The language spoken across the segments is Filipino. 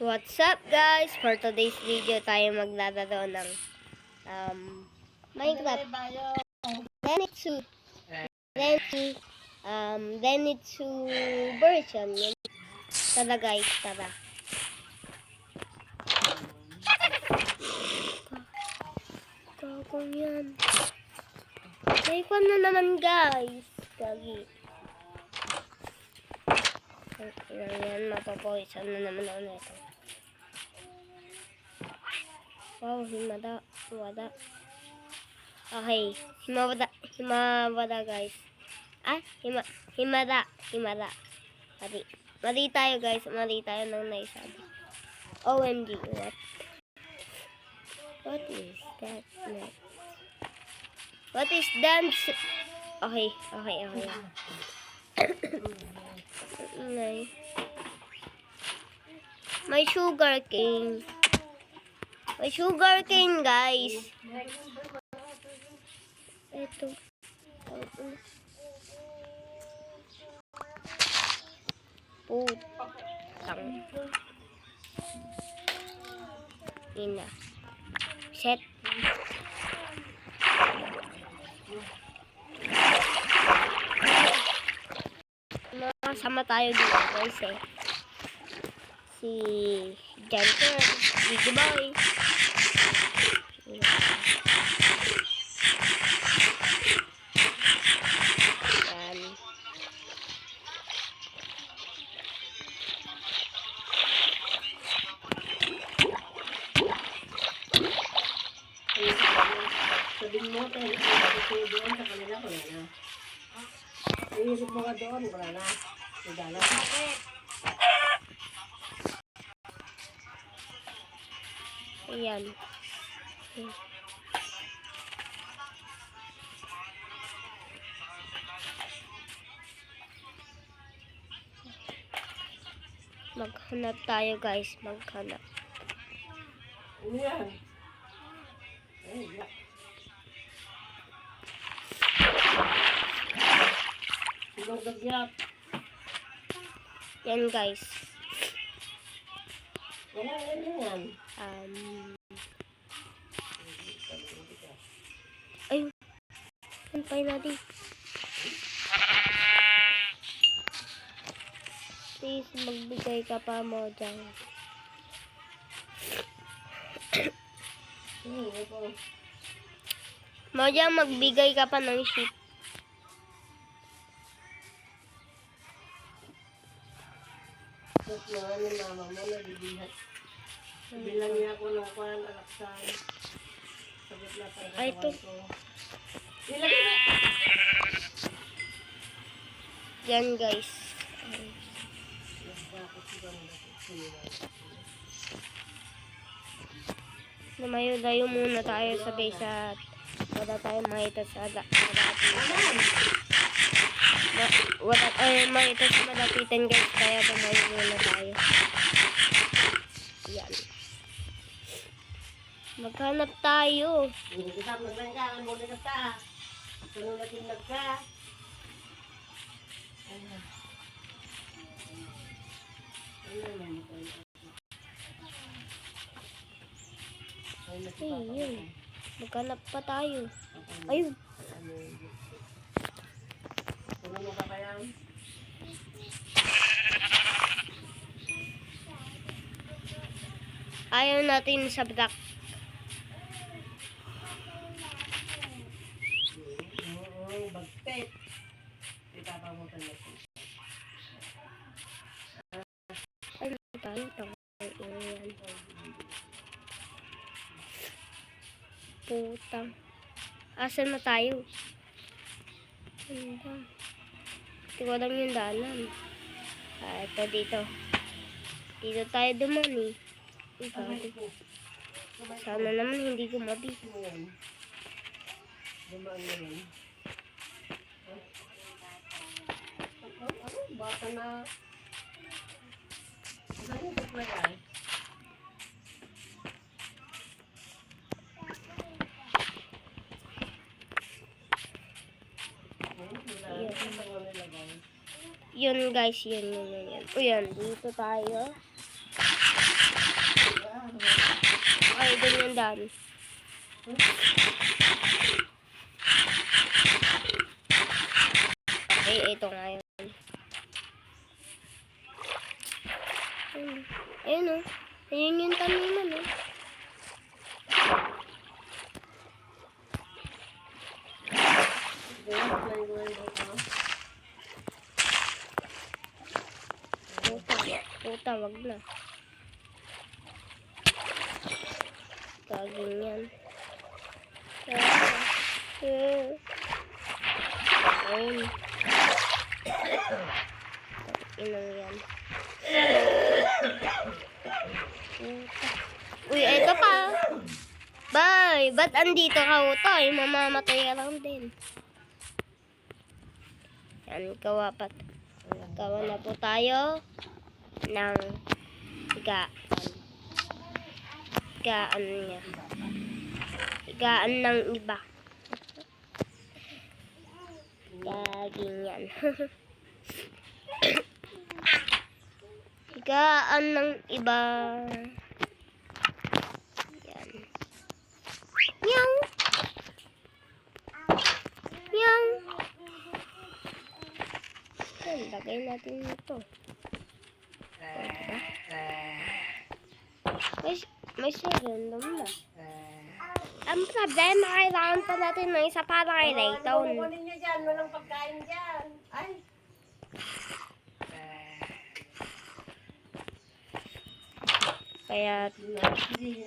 What's up guys? For today's video tayo maglalaro ng um, Minecraft. Zenitsu. Zenitsu. Um, Zenitsu version. Yun. Tara guys, tara. Gagawin yan. Ay, kwan na naman guys. Gagi. Ayan, yan, mapapawisan na naman ako nito. Wow, himada. Wada. Okay, himawada. Himawada guys. Ah, hima, himada. Himada. Mali. Mali tayo guys. Mali tayo nang naisabi. OMG, what? What is that? No. What is dance? Okay, okay, okay. May sugar cane. May sugar cane, guys. Ito. Putang. Ina. Set. Nakasama tayo dito, guys, eh. Si Jennifer, Big Boy. Mo, tayo, ito doon sa kanila, wala na. Iisip mo ka doon, wala na. Nagala. Ayan. Maghanap tayo guys, maghanap. Ano Yan guys. Wala, ano yan? Um, pantay natin. Please, magbigay ka pa mo dyan. Hmm, ito. Moja, magbigay ka pa ng sheep. Tapos mga ni mama mo, nabibihat. Bilang niya ako ng kwan, alaksan. Sagot na tayo. Ay, ito. Ilagay na. Yan guys. Lumayo-layo muna tayo sa base at wala tayong makita sa la- malapitan. Ma wala tayong makita sa malapitan guys, kaya lumayo muna tayo. Maghanap tayo. Hindi kita maglangka, ang muli ka ta. Sunod na tinag ka. Ayan. Ayan, ayan, ayan. Ayan, Eh, nakipapa yun. Maghanap pa tayo. Ayun. Ano mo ka pa yan? Ayaw natin sa black. Oo, bagpet. Ipapa mo tayo. Ay. Putang. Asan na tayo? Hindi ko alam yung dalan. Ah, ito dito. Dito tayo duman. Ay, gago. Sana naman hindi ko mabi. Yan? Dumaan na? Bata na. Bakla yan? Yun guys, yun, yun, yun. yun. O yan, dito tayo. Ay, yung daan. Okay, ito nga yun. Ayun. Ayun o. Ayun yung taniman o. Puta, puta, wag na. Gaging yan. Ayun. Inang yan. Puta. Uy, ito pa. Bay, ba't andito ka utoy? Mamamatay ka lang din. Yan, kawapat. Gawa na po tayo ng higaan. Higaan niya. Higaan ng iba. Gaging yan. higaan ng iba. Yan. Meow. Meow. Yan, lagay natin ito. May, may serendum na. Ang problema, kailangan pa natin ng isa para kay Layton. Kukunin niyo dyan, walang pagkain dyan. Ay, Kaya, hindi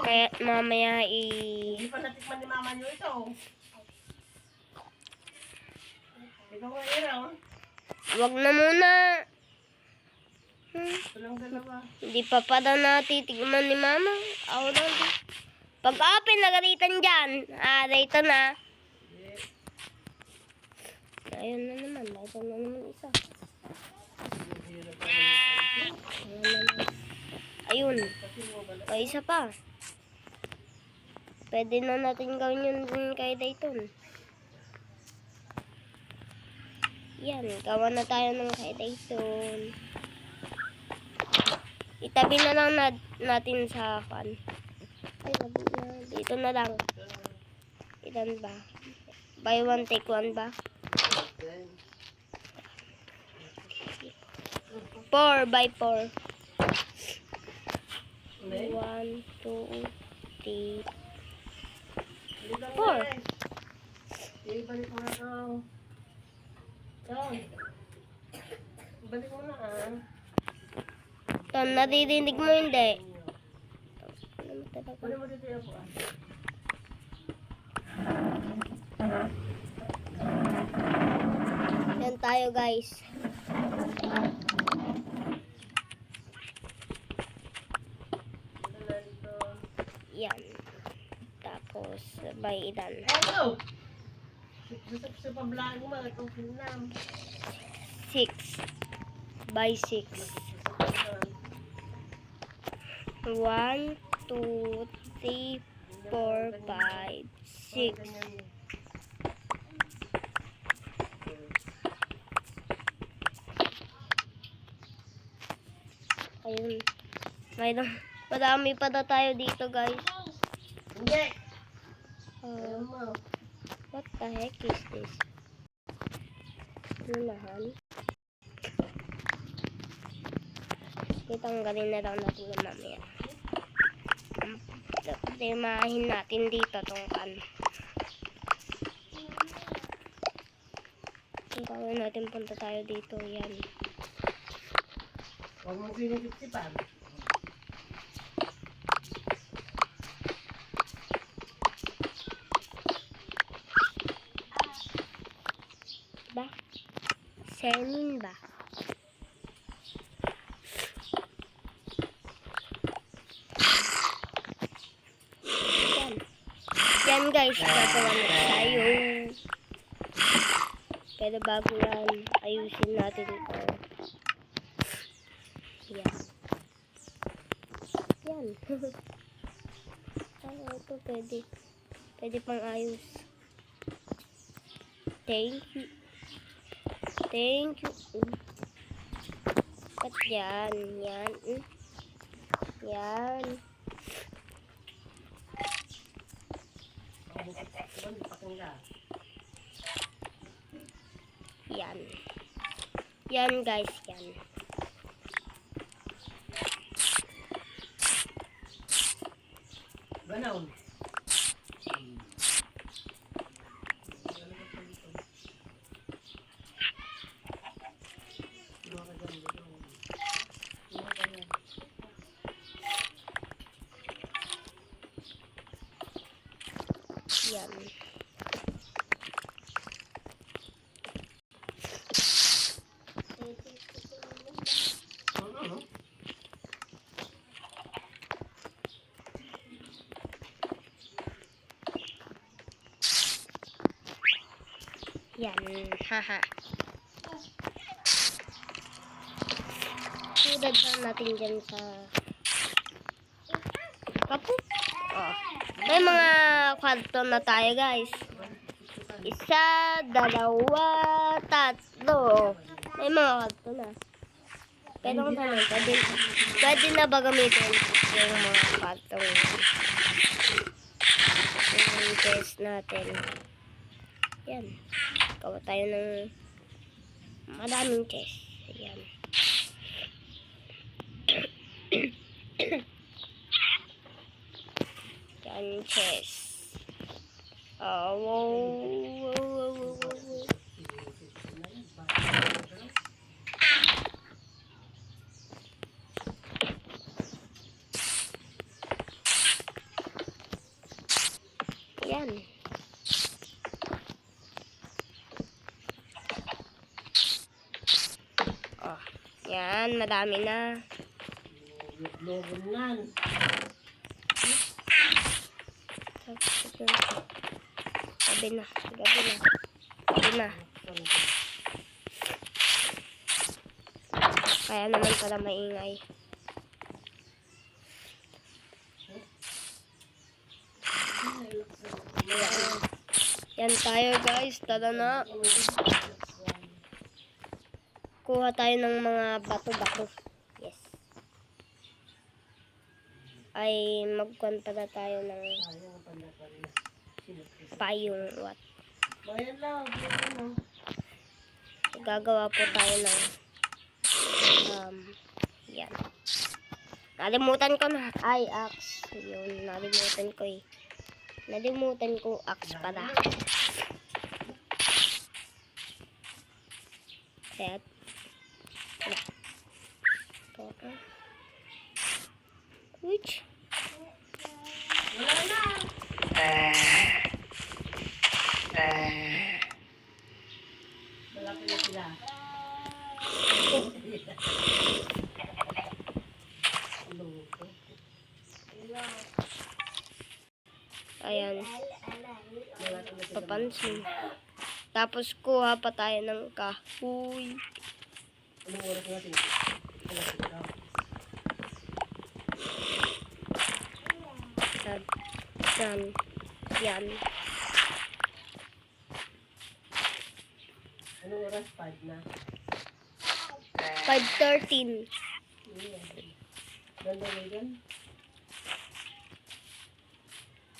kaya mamaya Hindi i... pa natikman ni mama niyo ito. Ikaw nga yun, oh. Wag na muna. Hmm, hindi pa pala natitigman ni Mama. Ako din. Pag ako pinagalitan dyan, ah, Layton na. Ayun na naman, Layton na naman isa. Ayun. O, isa pa. Pwede na natin gawin yun din kay Dayton. Yan, gawa na tayo ng kay Dayton. Itabi na lang na, natin sa pan. Dito na lang. Ilan ba? Buy one, take one ba? Four by four. One, two, three, Four. Ibalik mo na Ito. Ibalik mo na, ah. Naririnig mo hindi. Ano mo dito yung ah. Yan tayo guys. Yan. Tapos, sabay ilan. Hello! Sa pablaan mo, itong pinam. Six. By six. One, two, three, four, five, six. Ayun. Mayroon. Marami pa na tayo dito guys. Hindi! Uh, Ayaw mo. What the heck is this? Lunahan. Itanggalin na lang natin yung mamaya. Timahin natin dito tong kan. Ang gawin natin punta tayo dito. Yan. Huwag mong sinisip-sipan. Ba? Senin ba? Yan. Guys, nagawa na tayo. Pero bago yan, ayusin natin ito. Yan. Yan. Ay, ito pwede. Pwede pang ayos. Thank you. Thank you. Ba't yan? Yan. Yan. Yan. Yan guys, yan. Ganaon. Yan. Yan. Haha. Tudad na natin dyan sa kapo. Oh. May mga kwarto na tayo guys. Isa, dalawa, tatlo. May mga kwarto na. Pero kung saan, pwede, pwede na ba gamitin yung mga kwartong yung test natin. Yan. Gawa tayo ng maraming chest. Yan. Yan chest. Oh, wow, wow, wow, wow, wow. Yan. Oh, yan, madami na. Gabi na, gabi na. Gabi na. Kaya naman pala maingay. Yan tayo guys, tara na. Kuha tayo ng mga bato-bato. Yes. Ay, magkwanta na tayo ng payong what. Gagawa po tayo ng um, yan. Nalimutan ko na. Ay, axe. Yun, nalimutan ko eh. Nalimutan ko axe pala. Set. Wala. Ito. Which? Wala na. Malaki na sila. Ayan. Papansin. Tapos kuha pa tayo ng kahoy. Yan. Yan. Yan. Anong oras? 5 na. 5.13. Ganda mo dyan?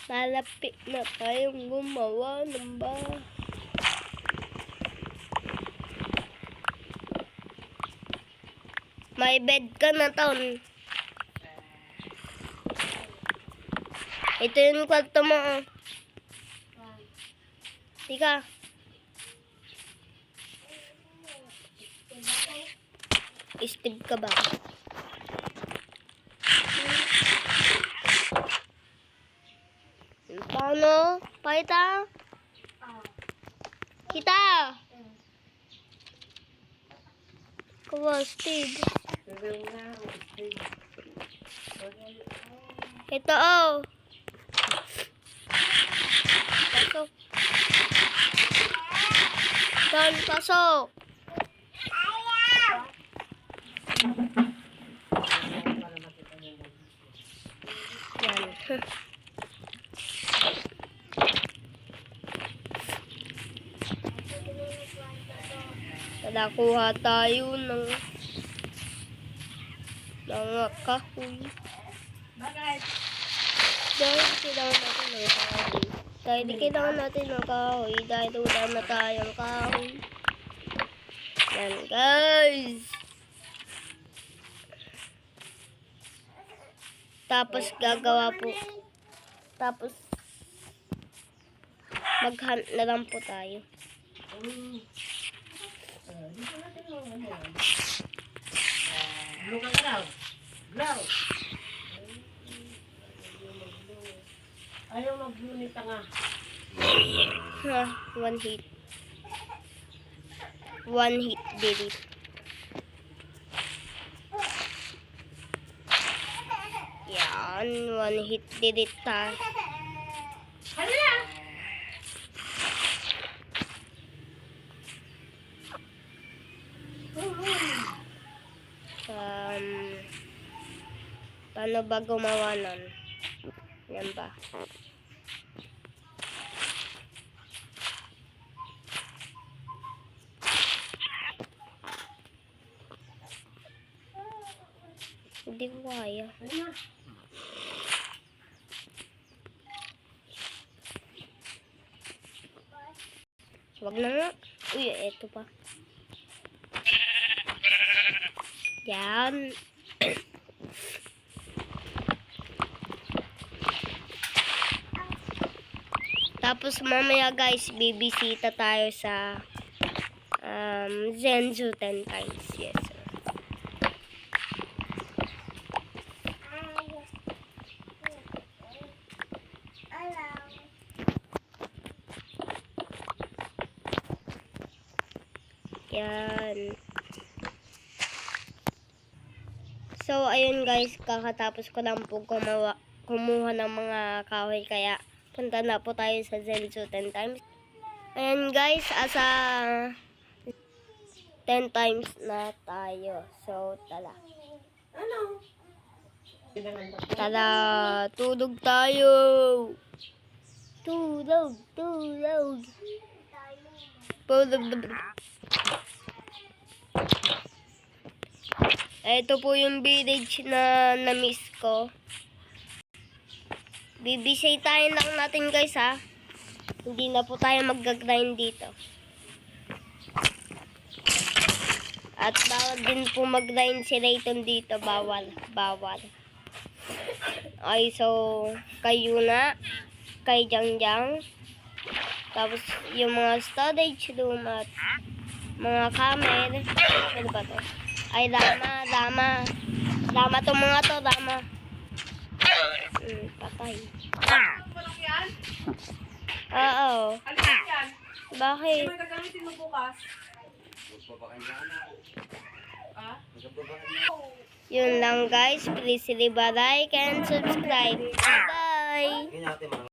Malapit na tayong gumawa ng ba. May bed ka na ton. Ito yung kwarto mo. oh. Tika. Steve ka ba? Paano? Pakita? Kita! Okay. Ito, oh. Pasok. Dan, pasok. Para makita mo yung Yan. Nakakuha tayo ng mga kahoy. Bakit? Dahil kailangan natin ng kahoy. Dahil kailangan natin ng kahoy. Dahil wala na tayong kahoy. Yan guys. Tapos gagawa po. Tapos maghunt na lang po tayo. Ayaw mag-blue ni tanga. Ha, one hit. One hit did it. Yan, one hit did it ta. Hala! Um, paano ba gumawa nun? Yan ba? Hindi ko kaya. Ano? Wag na nga. Uy, eto pa. Yan. Tapos mamaya guys, bibisita tayo sa um, Zenzu 10 times. Yes. Yan. So, ayun guys, kakatapos ko lang po gumawa, kumuha ng mga kahoy, kaya punta na po tayo sa Zenzu 10 times. Ayan guys, asa 10 times na tayo. So, tala. Ano? Tala, tulog tayo! Tulog, tulog! Tulog. Ito po yung village na na-miss ko. Bibisitahin lang natin guys ha. Hindi na po tayo mag-grind dito. At bawal din po mag-grind si Rayton dito. Bawal. Bawal. Ay, so, kayo na. Kay Jangjang. Tapos, yung mga storage room at mga camera. Ano ba to? Ay, lama, lama. Lama to mga to, lama. Hmm, patay. Oo. Bakit? May gagamitin mo bukas? Yun lang guys. Please leave a like and subscribe. Bye!